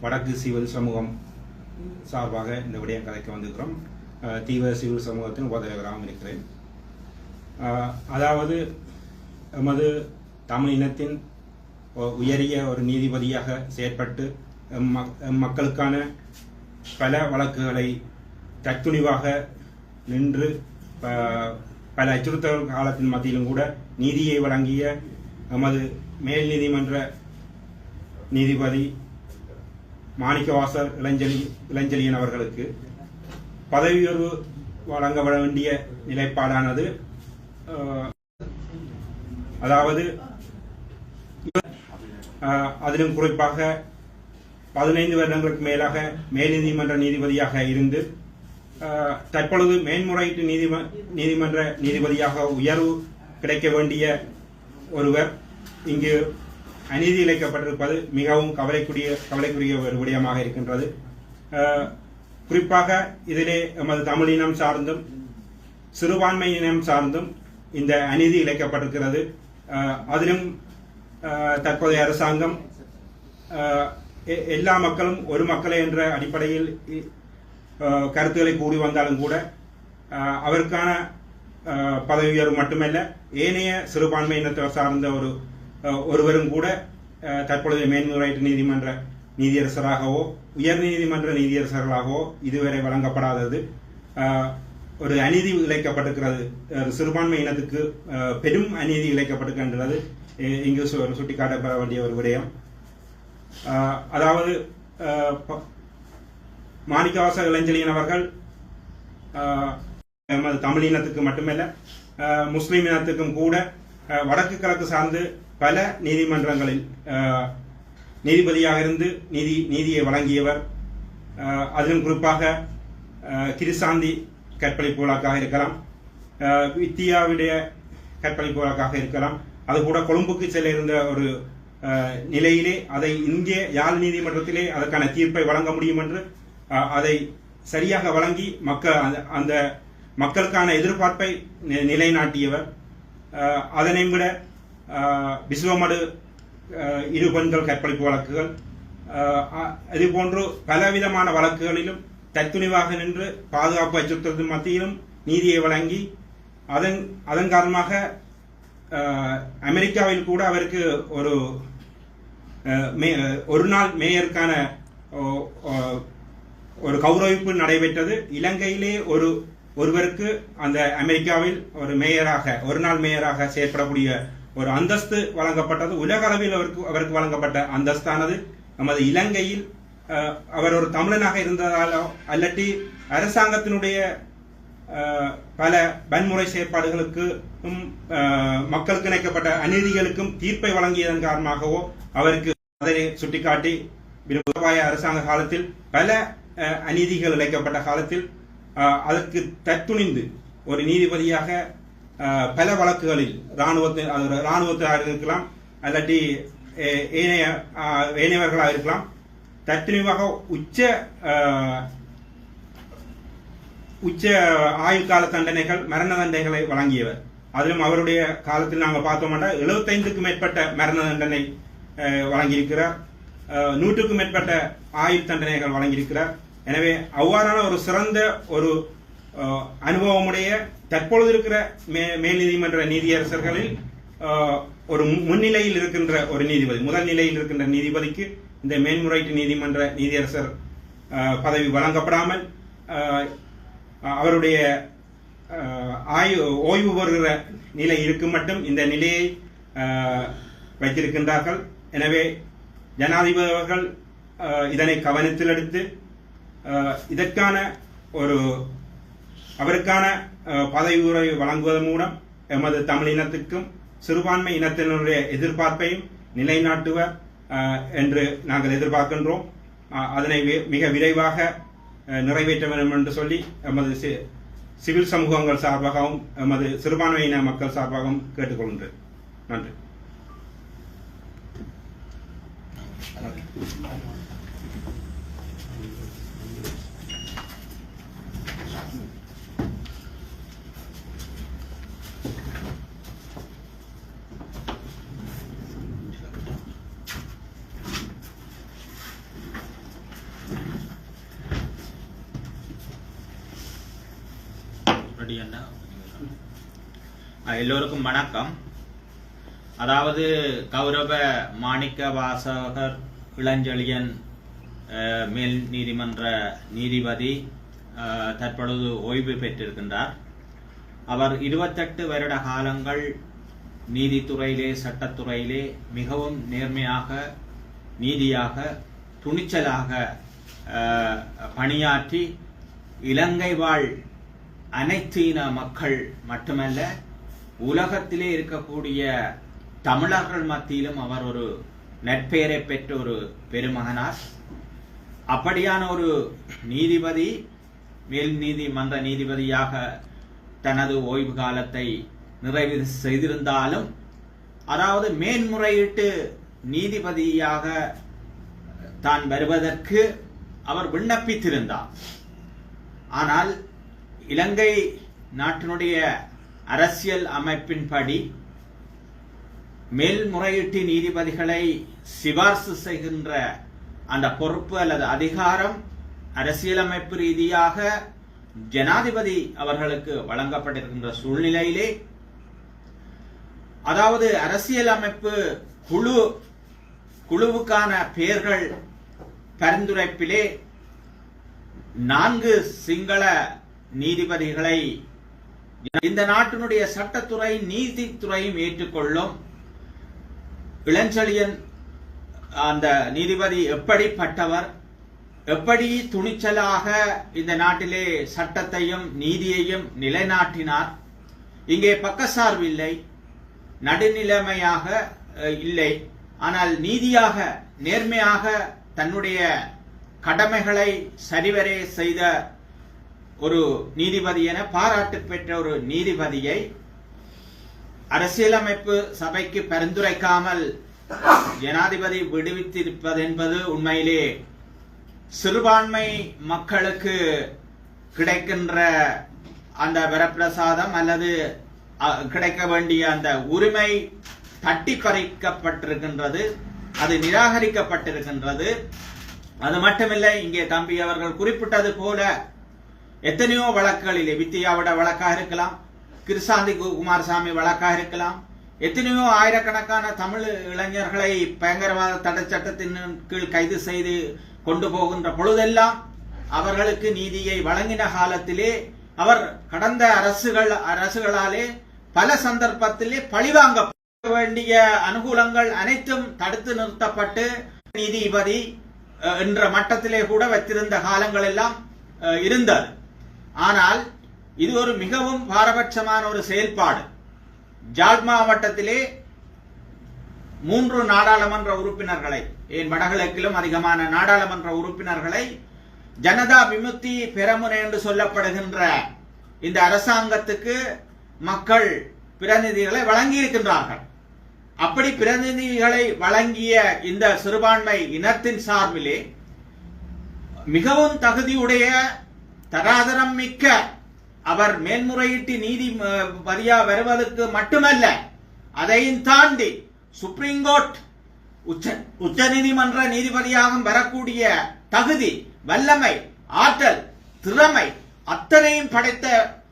வடக்கு சிவில் சமூகம் சார்பாக இந்த விடயம் கதைக்க வந்திருக்கிறோம். தீவிர சிவில் சமூகத்தின் உபதலைவராகவும் இருக்கிறேன். அதாவது எமது தமிழ் இனத்தின் உயரிய ஒரு நீதிபதியாக செயற்பட்டு எம் மக்- மக்களுக்கான பல வழக்குகளை தத்துணிவாக நின்று ப- பல அச்சுறுத்தல் காலத்தின் மத்தியிலும் கூட நீதியை வழங்கிய எமது மேல் நீதிமன்ற நீதிபதி மாணிக்கவாசர் இளஞ்சலி இளஞ்சலியன் அவர்களுக்கு பதவி உயர்வு வழங்கப்பட வேண்டிய நிலைப்பாடானது அதாவது அதிலும் குறிப்பாக பதினைந்து வருடங்களுக்கு மேலாக மேல் நீதிமன்ற நீதிபதியாக இருந்து தற்பொழுது மேன்முறையீட்டு நீதிம நீதிமன்ற நீதிபதியாக உயர்வு கிடைக்க வேண்டிய ஒருவர் இங்கு அநீதி இழைக்கப்பட்டிருப்பது மிகவும் கவலைக்குரிய கவலைக்குரிய ஒரு விடயமாக இருக்கின்றது. குறிப்பாக இதிலே எமது தமிழினம் சார்ந்தும் சிறுபான்மை இனம் சார்ந்தும் இந்த அநீதி இழைக்கப்பட்டிருக்கிறது. அதிலும் தற்போதைய அரசாங்கம் எ- எல்லா மக்களும் ஒரு மக்களே என்ற அடிப்படையில் இ- கருத்துக்களை கூறி வந்தாலும் கூட அவருக்கான பதவி உயர்வு மட்டுமல்ல ஏனைய சிறுபான்மையினத்தை சார்ந்த ஒரு ஒருவரும் கூட தற்பொழுது தற்பொழுதைய மேன்முறையீட்டு நீதிமன்ற நீதியரசராகவோ உயர் நீதிமன்ற நீதியரசர்களாகவோ இதுவரை வழங்கப்படாதது. ஒரு அநீதி இழைக்கப்பட்டிருக்கிறது. சிறுபான்மை இனத்துக்கு பெரும் அநீதி இழைக்கப்பட்டிருக்கின்றது. இங்கு சுட்டிக்காட்டப்பட வேண்டிய ஒரு விடயம். அதாவது ப- மாணிக்கவாச இளஞ்சலியன் அவர்கள் நமது தமிழ் இனத்துக்கு மட்டுமல்ல முஸ்லீம் இனத்துக்கும் கூட வடக்கு கிழக்கு சார்ந்து பல நீதிமன்றங்களில் நீதிபதியாக இருந்து நீதி நீதியை வழங்கியவர் அதிலும் குறிப்பாக கிருசாந்தி கற்பழிப்பு வழக்காக இருக்கலாம் வித்தியாவுடைய கற்பழிப்பு இருக்கலாம். அது கூட கொழும்புக்கு செல்ல இருந்த ஒரு நிலையிலே அதை இந்திய யாழ் நீதிமன்றத்திலே அதற்கான தீர்ப்பை வழங்க முடியும் என்று அதை சரியாக வழங்கி மக்கள் அந்த- அந்த மக்களுக்கான எதிர்பார்ப்பை நிலைநாட்டியவர். அதனை விட அஹ், விஸ்வமடு இரு பெண்கள் கற்பழிப்பு வழக்குகள் இதுபோன்று பலவிதமான வழக்குகளிலும் தத்துணிவாக நின்று பாதுகாப்பு அச்சுறுத்தலின் மத்தியிலும் நீதியை வழங்கி அதன் அதன் காரணமாக அமெரிக்காவில் கூட அவருக்கு ஒரு மே- ஒரு நாள் மேயருக்கான ஓ- ஒரு கௌரவிப்பு நடைபெற்றது இலங்கையிலே ஒரு ஒருவருக்கு அந்த அமெரிக்காவில் ஒரு மேயராக ஒரு நாள் மேயராக செயற்படக்கூடிய ஒரு அந்தஸ்து வழங்கப்பட்டது. உலக அளவில் அவருக்கு அவருக்கு வழங்கப்பட்ட அந்தஸ்தானது. நமது இலங்கையில் அவர் ஒரு தமிழனாக இருந்ததாலோ அல்லட்டி அரசாங்கத்தினுடைய பல வன்முறை செயற்பாடுகளுக்கும் மக்களுக்கு இணைக்கப்பட்ட அநீதிகளுக்கும் தீர்ப்பை வழங்கியதன் காரணமாகவோ அவருக்கு அதனை சுட்டிக்காட்டி விரும்பாய அரசாங்க காலத்தில் பல அநீதிகள் இழைக்கப்பட்ட காலத்தில் அதற்கு தத்துணிந்து ஒரு நீதிபதியாக பல வழக்குகளில் ராணுவத்தை அது இருக்கலாம் அல்லாட்டி ஏனைய ஏனையவர்களாக இருக்கலாம். தத்துணிவாக உச்ச உச்ச ஆயுள் கால தண்டனைகள் மரண தண்டனைகளை வழங்கியவர். அதிலும் அவருடைய காலத்தில் நாங்கள் பார்த்தோம்னா எழுபத்தைந்துக்கும் மேற்பட்ட மரண தண்டனை வழங்கியிருக்கிறார். நூற்றுக்கும் மேற்பட்ட ஆயுள் தண்டனைகள் வழங்கியிருக்கிறார். எனவே அவ்வாறான ஒரு சிறந்த ஒரு அனுபவமுடைய தற்பொழுது இருக்கிற மே மேல் நீதிமன்ற நீதியரசர்களில் ஒரு முன்னிலையில் இருக்கின்ற ஒரு நீதிபதி முதல் நிலையில் இருக்கின்ற நீதிபதிக்கு இந்த மேன்முறையீட்டு நீதிமன்ற நீதியரசர் பதவி வழங்கப்படாமல் அவருடைய ஆய்வு ஆயு ஓய்வு பெறுகிற நிலை இருக்கும் மட்டும் இந்த நிலையை வைத்திருக்கின்றார்கள். எனவே ஜனாதிபதி அவர்கள் இதனை கவனத்தில் எடுத்து இதற்கான ஒரு அவருக்கான பதவி உரை வழங்குவதன் மூலம் எமது தமிழ் இனத்துக்கும் சிறுபான்மை இனத்தினருடைய எதிர்பார்ப்பையும் நிலைநாட்டுவர் என்று நாங்கள் எதிர்பார்க்கின்றோம். அதனை மிக விரைவாக நிறைவேற்ற வேண்டும் என்று சொல்லி எமது சிவில் சமூகங்கள் சார்பாகவும் எமது சிறுபான்மையின மக்கள் சார்பாகவும் கேட்டுக்கொள்கின்றேன். நன்றி. ரெடி எல்லோருக்கும் வணக்கம். அதாவது கௌரவ மாணிக்க வாசகர் இளஞ்செழியன் மேல் நீதிமன்ற நீதிபதி தற்பொழுது ஓய்வு பெற்றிருக்கின்றார். அவர் இருபத்தெட்டு வருட காலங்கள் நீதித்துறையிலே சட்டத்துறையிலே மிகவும் நேர்மையாக நீதியாக துணிச்சலாக பணியாற்றி இலங்கை வாழ் அனைத்து இன மக்கள் மட்டுமல்ல உலகத்திலே இருக்கக்கூடிய தமிழர்கள் மத்தியிலும் அவர் ஒரு நட்பெயரை பெற்ற ஒரு பெருமகனார். அப்படியான ஒரு நீதிபதி மேல் நீதிமன்ற நீதிபதியாக தனது ஓய்வு காலத்தை நிறைவு செய்திருந்தாலும் அதாவது மேன்முறையீட்டு நீதிபதியாக தான் வருவதற்கு அவர் விண்ணப்பித்திருந்தார். ஆனால் இலங்கை நாட்டினுடைய அரசியல் அமைப்பின்படி மேல்முறையீட்டு நீதிபதிகளை சிபார்சு செய்கின்ற அந்த பொறுப்பு அல்லது அதிகாரம் அரசியலமைப்பு ரீதியாக ஜனாதிபதி அவர்களுக்கு வழங்கப்பட்டிருக்கின்ற சூழ்நிலையிலே அதாவது அரசியலமைப்பு குழு குழுவுக்கான பெயர்கள் பரிந்துரைப்பிலே நான்கு சிங்கள நீதிபதிகளை இந்த நாட்டினுடைய சட்டத்துறை நீதித்துறையும் ஏற்றுக்கொள்ளும். இளஞ்செழியன் அந்த நீதிபதி எப்படிப்பட்டவர்? எப்படி துணிச்சலாக இந்த நாட்டிலே சட்டத்தையும் நீதியையும் நிலைநாட்டினார்? இங்கே பக்கசார்பு இல்லை. நடுநிலைமையாக இல்லை. ஆனால் நீதியாக நேர்மையாக தன்னுடைய கடமைகளை சரிவரே செய்த ஒரு நீதிபதி என பாராட்டு பெற்ற ஒரு நீதிபதியை அரசியலமைப்பு சபைக்கு பரிந்துரைக்காமல் ஜனாதிபதி விடுவித்திருப்பது என்பது உண்மையிலே சிறுபான்மை மக்களுக்கு கிடைக்கின்ற அந்த வரப்பிரசாதம் அல்லது அ, கிடைக்க வேண்டிய அந்த உரிமை தட்டி பறிக்கப்பட்டிருக்கின்றது அது நிராகரிக்கப்பட்டிருக்கின்றது. அது மட்டுமில்லை இங்கே தம்பி அவர்கள் குறிப்பிட்டது போல எத்தனையோ வழக்குகளிலே வித்தியாவோட வழக்காக இருக்கலாம் கிருசாந்தி குமாரசாமி வழக்காக இருக்கலாம். எத்தனையோ ஆயிரக்கணக்கான தமிழ் இளைஞர்களை பயங்கரவாத தடை சட்டத்தின் கீழ் கைது செய்து கொண்டு போகின்ற பொழுதெல்லாம் அவர்களுக்கு நீதியை வழங்கின காலத்திலே அவர் கடந்த அரசுகள் அரசுகளாலே பல சந்தர்ப்பத்திலே பழிவாங்க வேண்டிய அனுகூலங்கள் அனைத்தும் தடுத்து நிறுத்தப்பட்டு நீதிபதி என்ற மட்டத்திலே கூட வைத்திருந்த காலங்கள் எல்லாம் இருந்தது. ஆனால் இது ஒரு மிகவும் பாரபட்சமான ஒரு செயல்பாடு. ஜாட் மாவட்டத்திலே மூன்று நாடாளுமன்ற உறுப்பினர்களை ஏன் வடகிழக்கிலும் அதிகமான நாடாளுமன்ற உறுப்பினர்களை ஜனதா விமுக்தி பெரமுனை என்று சொல்லப்படுகின்ற இந்த அரசாங்கத்துக்கு மக்கள் பிரதிநிதிகளை வழங்கியிருக்கின்றார்கள். அப்படி பிரதிநிதிகளை வழங்கிய இந்த சிறுபான்மை இனத்தின் சார்பிலே மிகவும் தகுதியுடைய தராதரம் மிக்க அவர் மேன்முறையீட்டு நீதிபதியா வருவதற்கு மட்டுமல்ல அதையும் தாண்டி சுப்ரீம் கோர்ட் உச்ச உச்ச நீதிமன்ற நீதிபதியாக வரக்கூடிய தகுதி வல்லமை ஆற்றல் திறமை அத்தனையும் படைத்த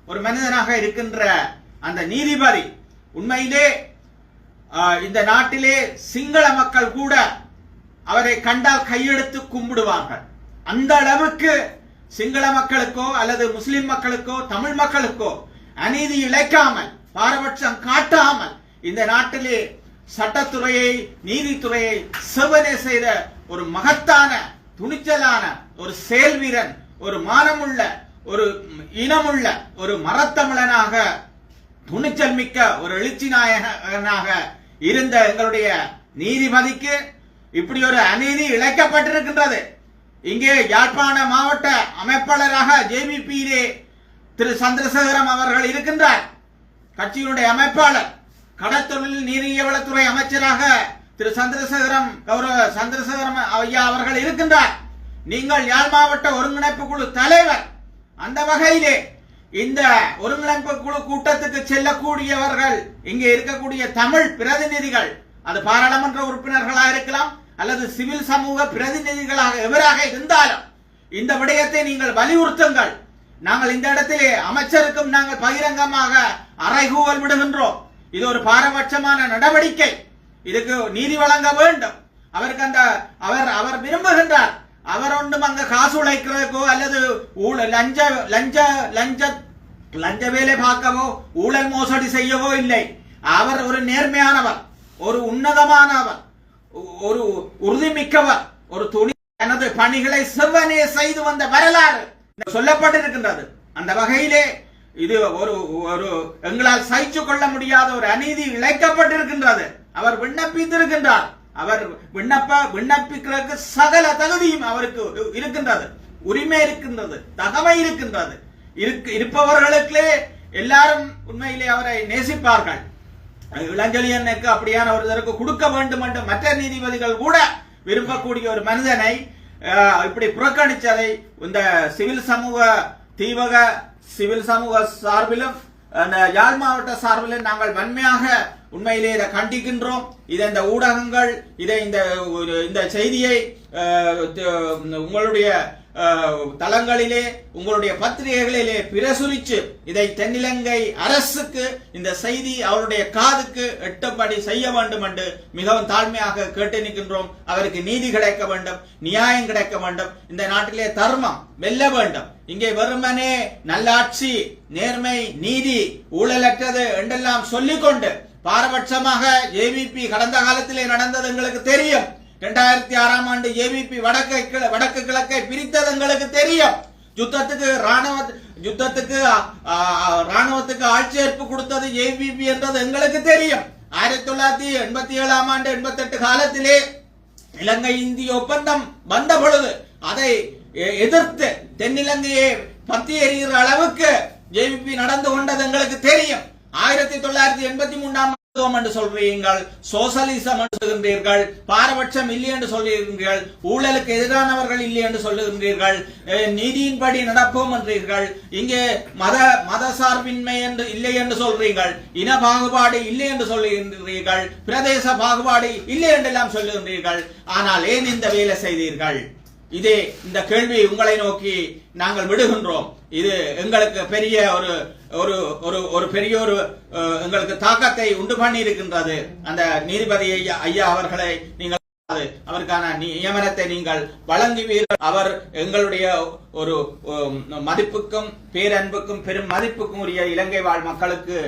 ஒரு மனிதனாக இருக்கின்ற அந்த நீதிபதி உண்மையிலே இந்த நாட்டிலே சிங்கள மக்கள் கூட அவரை கண்டால் கையெடுத்து கும்பிடுவார்கள். அந்த அளவுக்கு சிங்கள மக்களுக்கோ அல்லது முஸ்லிம் மக்களுக்கோ தமிழ் மக்களுக்கோ அநீதி இழைக்காமல் பாரபட்சம் காட்டாமல் இந்த நாட்டிலே சட்டத்துறையை நீதித்துறையை செவனே செய்த ஒரு மகத்தான துணிச்சலான ஒரு செயல் வீரன் ஒரு மானமுள்ள ஒரு இனமுள்ள ஒரு மரத்தமிழனாக துணிச்சல் மிக்க ஒரு எழுச்சி நாயகனாக இருந்த எங்களுடைய நீதிபதிக்கு இப்படி ஒரு அநீதி இழைக்கப்பட்டிருக்கின்றது. இங்கே யாழ்ப்பாண மாவட்ட அமைப்பாளராக ஜேபிபியிலே திரு சந்திரசேகரம் அவர்கள் இருக்கின்றார். கட்சியினுடைய அமைப்பாளர் கடத்தொழில் நீரியவளத்துறை அமைச்சராக திரு சந்திரசேகரம் கௌரவ சந்திரசேகரம் ஐயா அவர்கள் இருக்கின்றார். நீங்கள் யாழ் மாவட்ட ஒருங்கிணைப்பு குழு தலைவர். அந்த வகையிலே இந்த ஒருங்கிணைப்பு குழு கூட்டத்துக்கு செல்லக்கூடியவர்கள் இங்கே இருக்கக்கூடிய தமிழ் பிரதிநிதிகள் அது பாராளுமன்ற உறுப்பினர்களாக இருக்கலாம் அல்லது சிவில் சமூக பிரதிநிதிகளாக எவராக இருந்தாலும் இந்த விடயத்தை நீங்கள் வலியுறுத்துங்கள். நாங்கள் இந்த இடத்திலே அமைச்சருக்கும் நாங்கள் பகிரங்கமாக அறைகூவல் விடுகின்றோம். இது ஒரு பாரபட்சமான நடவடிக்கை. இதுக்கு நீதி வழங்க வேண்டும். அவருக்கு அந்த அவர் அவர் விரும்புகின்றார். அவர் ஒன்றும் அங்க காசு உழைக்கிறதுக்கோ அல்லது லஞ்ச லஞ்ச லஞ்ச லஞ்ச வேலை பார்க்கவோ ஊழல் மோசடி செய்யவோ இல்லை. அவர் ஒரு நேர்மையானவர். ஒரு உன்னதமானவர். ஒரு உறுதிமிக்கவர் ஒரு துணி தனது பணிகளை செவ்வனே செய்து வந்த வரலாறு சொல்லப்பட்டிருக்கின்றது. அந்த வகையிலே இது ஒரு ஒரு எங்களால் சகிச்சு கொள்ள முடியாத ஒரு அநீதி இழைக்கப்பட்டிருக்கின்றது. அவர் விண்ணப்பித்திருக்கின்றார். அவர் விண்ணப்ப விண்ணப்பிக்கிறதுக்கு சகல தகுதியும் அவருக்கு இருக்கின்றது. உரிமை இருக்கின்றது. தகமை இருக்கின்றது. இருக்கு இருப்பவர்களுக்கே எல்லாரும் உண்மையிலே அவரை நேசிப்பார்கள். இளஞ்சலியனுக்கு அப்படியான ஒருத்தருக்கு கொடுக்க வேண்டும் என்று மற்ற நீதிபதிகள் கூட விரும்பக்கூடிய ஒரு மனிதனை இப்படி புறக்கணித்ததை இந்த சிவில் சமூக தீவக சிவில் சமூக சார்பிலும் அந்த யாழ் மாவட்ட சார்பிலும் நாங்கள் வன்மையாக உண்மையிலே இதை கண்டிக்கின்றோம். இதை இந்த ஊடகங்கள் இதை இந்த ஒரு- இந்த செய்தியை உங்களுடைய தளங்களிலே உங்களுடைய பத்திரிகைகளிலே பிரசுரிச்சு இதை தென்னிலங்கை அரசுக்கு இந்த செய்தி அவருடைய காதுக்கு எட்டும்படி செய்ய வேண்டும் என்று மிகவும் தாழ்மையாக கேட்டு நிற்கின்றோம். அவருக்கு நீதி கிடைக்க வேண்டும் நியாயம் கிடைக்க வேண்டும். இந்த நாட்டிலே தர்மம் வெல்ல வேண்டும். இங்கே வெறுமனே நல்லாட்சி நேர்மை நீதி ஊழலற்றது என்றெல்லாம் சொல்லிக்கொண்டு பாரபட்சமாக ஏவிபி கடந்த காலத்திலே நடந்தது எங்களுக்கு தெரியும். இரண்டாயிரத்தி ஆறாம் ஆண்டு ஏபிபி வடக்கு வடக்கு கிழக்கை பிரித்தது எங்களுக்கு தெரியும். யுத்தத்துக்கு ராணுவ யுத்தத்துக்கு ராணுவத்துக்கு ஆட்சேர்ப்பு கொடுத்தது ஏபிபி என்றது எங்களுக்கு தெரியும். ஆயிரத்தி தொள்ளாயிரத்தி எண்பத்தி ஏழாம் ஆண்டு எண்பத்தி எட்டு காலத்திலே இலங்கை இந்திய ஒப்பந்தம் வந்த பொழுது அதை எ- எதிர்த்து தென்னிலங்கையை பத்தி எறிகிற அளவுக்கு ஜேவிபி நடந்து கொண்டது எங்களுக்கு தெரியும். ஆயிரத்தி தொள்ளாயிரத்தி எண்பத்தி மூன்றாம் ஆண்டு என்று சொல்றீங்கள் சோசலிசம் என்று சொல்கின்றீர்கள் பாரபட்சம் இல்லை என்று சொல்லுகின்றீர்கள் ஊழலுக்கு எதிரானவர்கள் இல்லை என்று சொல்லுகின்றீர்கள் அஹ், நீதியின்படி நடப்போம் என்றீர்கள் இங்கே மத மத சார்பின்மை என்று இல்லை என்று சொல்றீர்கள் இன பாகுபாடு இல்லை என்று சொல்லுகின்றீர்கள் பிரதேச பாகுபாடு இல்லை என்றெல்லாம் சொல்லுகின்றீர்கள் ஆனால் ஏன் இந்த வேலை செய்தீர்கள்? இதே இந்த கேள்வி உங்களை நோக்கி நாங்கள் விடுகின்றோம். இது எங்களுக்கு பெரிய ஒரு ஒரு ஒரு ஒரு பெரிய ஒரு எங்களுக்கு தாக்கத்தை உண்டு பண்ணி இருக்கின்றது அந்த நீதிபதி ஐயா அவர்களை நீங்கள் அவருக்கான நியமனத்தை நீங்கள் வழங்குவீர்கள். அவர் எங்களுடைய ஒரு மதிப்புக்கும் பேரன்புக்கும் பெரும் மதிப்புக்கும் உரிய இலங்கை வாழ் மக்களுக்கு